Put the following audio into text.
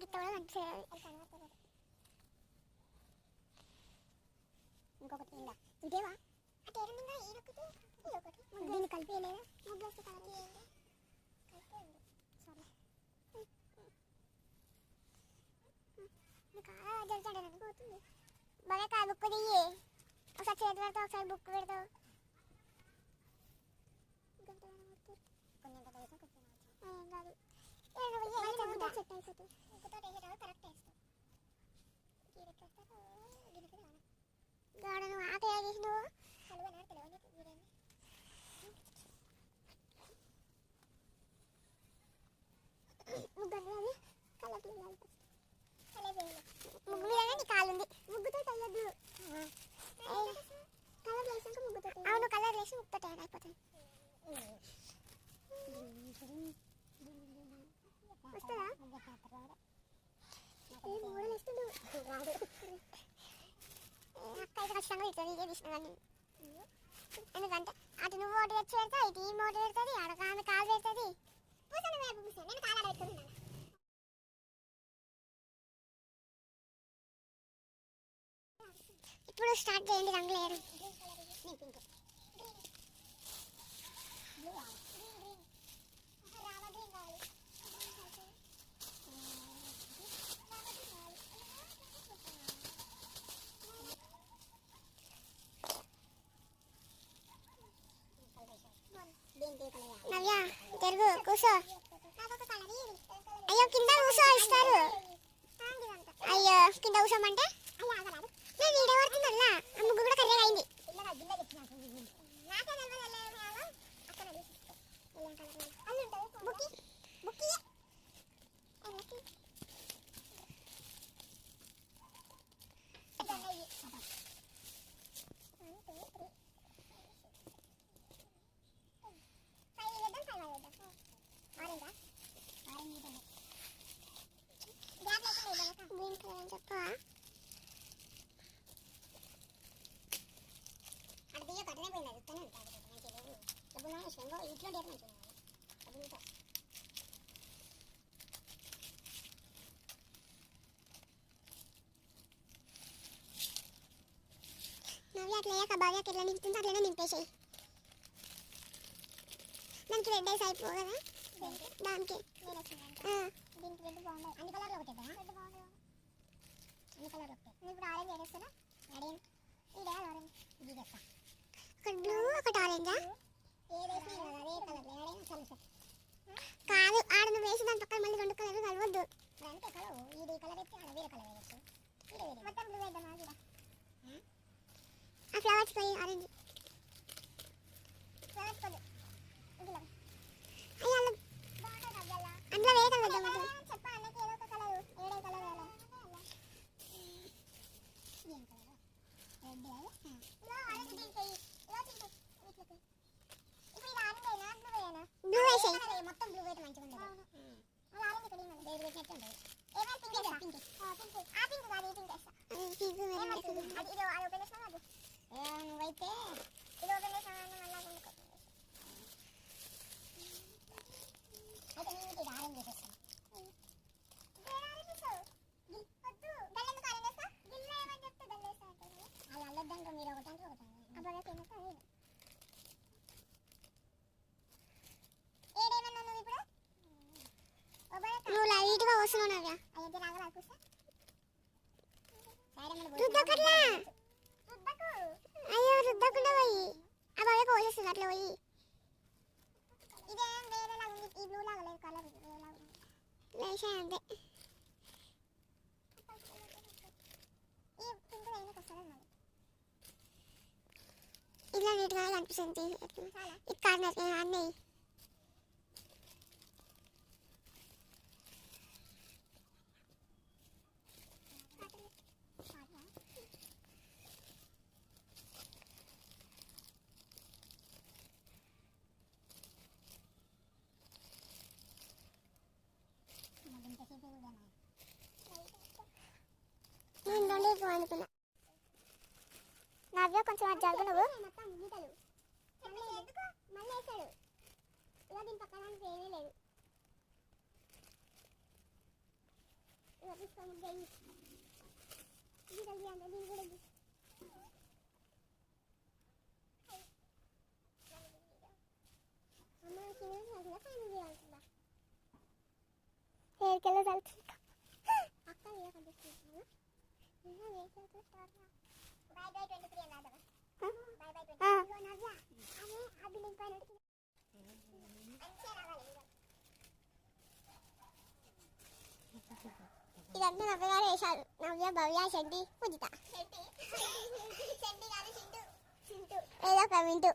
గిట్ట కూడా కనిపిస్తుంది ఇంకొకటి ఇలా ఇదేవా? దీన్ని కలిపేయలేదా ముగ్గు వస్తే కలర్ చేయండి కలిపేయండి సరే. ఇంకా జరుగుతాడు పోతుంది. బాగా కా బుక్ దియ్యి ఒకసారి చేతి పెడతావు ఒకసారి బుక్ పెడతావు. కాదు సెట్ అయిపోతుంది ఇంకొకటి వేసేటప్పుడు కరెక్ట్ వేస్తావు గాడ చేసినావు కలువనా అక్క ఖచ్చితంగా ఇస్తుంది ఇదే తీసిన ఎందుకంటే అటు నువ్వు ఓటు తెచ్చి పెడతా ఇటు ఈ ఓటు పెడుతుంది అడగ ఆమె కాలు పెడుతుంది పూసను వైపు పూసాను నేను కాలు పెట్టుకుంటున్నాను ఇప్పుడు స్టార్ట్ చేయండి రంగులు వేయడం నవ్య జరుగు కూర్చో అయ్యో కింద కూర్చో ఇస్తారు అయ్యో కింద కూర్చోమంటే మంచిగా ఇట్లాంటి డేట్ మంచిగా డబ్బులు నవ్య అట్లా అయ్యాక భవ్యకి ఎట్లా నింపుతుందో అట్లనే నింపేసాయి దానికి రెడ్ ఐస్ అయిపో కదా దానికి దీనికి రెడ్ బాగుండదు అన్ని కలర్లు రెడ్ బాగుండదు అన్ని కలర్లు ఇప్పుడు ఆరెంజ్ ఆరెంజ్ ఇది తెస్తా ఒకటి బ్లూ ఒకటి ఆరెంజా కాదు ఆడ నువ్వు వేసి దాని పక్కన మళ్ళీ రెండు కలర్లు కలవద్దు. అంతే కలవు. ఇది కలర్ ఎత్తి ఆడ వేరే కలర్ వేయచ్చు. మొత్తం బ్లూ వేద్దాం ఆ ఫ్లవర్స్ ఆరెంజ్ ఫ్లవర్స్ పోదు ఇందులో అయ్యా అందులో వేరే కలర్ వేద్దాం చెప్పా అన్నకి ఏదో ఒక కలర్ ఏడే కలర్ వేయాలి ఏం కలర్ రెడ్ ఇలా ఆరెంజ్ దీనికి ఇలా దీనికి వీటికి ఇప్పుడు ఇది ఆరెంజ్ అయినా బ్లూ అయినా బ్లూ వేసేయి మొత్తం బ్లూ అయితే మంచిగా ఉండదు అది ఆరెంజ్ ఇక్కడ ఏమన్నా వేరు పెట్టినట్టు ఉండదు ఏమైనా పింక్ వేస్తా పింక్ ఆ పింక్ కాదు ఈ పింక్ వేస్తా అది ఇది అది ఓపెన్ చేసినా అది నువ్వైతే ఇది ఓపెన్ చేసినా మళ్ళీ కొనుక్కో అయితే నేను ఇది ఆరెంజ్ చేసేస్తాను మీరు ఒకటి అంటే అబ్బాయి ఫేమస్ అదే నువ్వు లైట్గా వస్తున్నావు నవ్య. అయితే రాగలా కూర్చో రుద్దకట్లా అయ్యో రుద్దకుండా పోయి. ఆ బాగా కోసేస్తుంది అట్లా పోయి. ఇదేం వేరేలా ఉంది? ఈ బ్లూ లాగా లేదు కలర్ వేరేలా ఉంది. లేచా అంతే. ఈ పింక్ వేయడానికి వస్తుంది మరి ఇలా నీట్గా కనిపిస్తుంది ఇక్కడ అన్నీ నవ్య కొంచెం అది జరుగు నువ్వు. గీయాల్సిందా హెయిర్కెళ్ళి చదువుతుంది అక్క ఏ కనిపిస్తున్నాను ఇదంతా నవ్య గారు వేశారు. నవ్య భవ్య షెడ్డి పూజిత ఏదో వింటూ.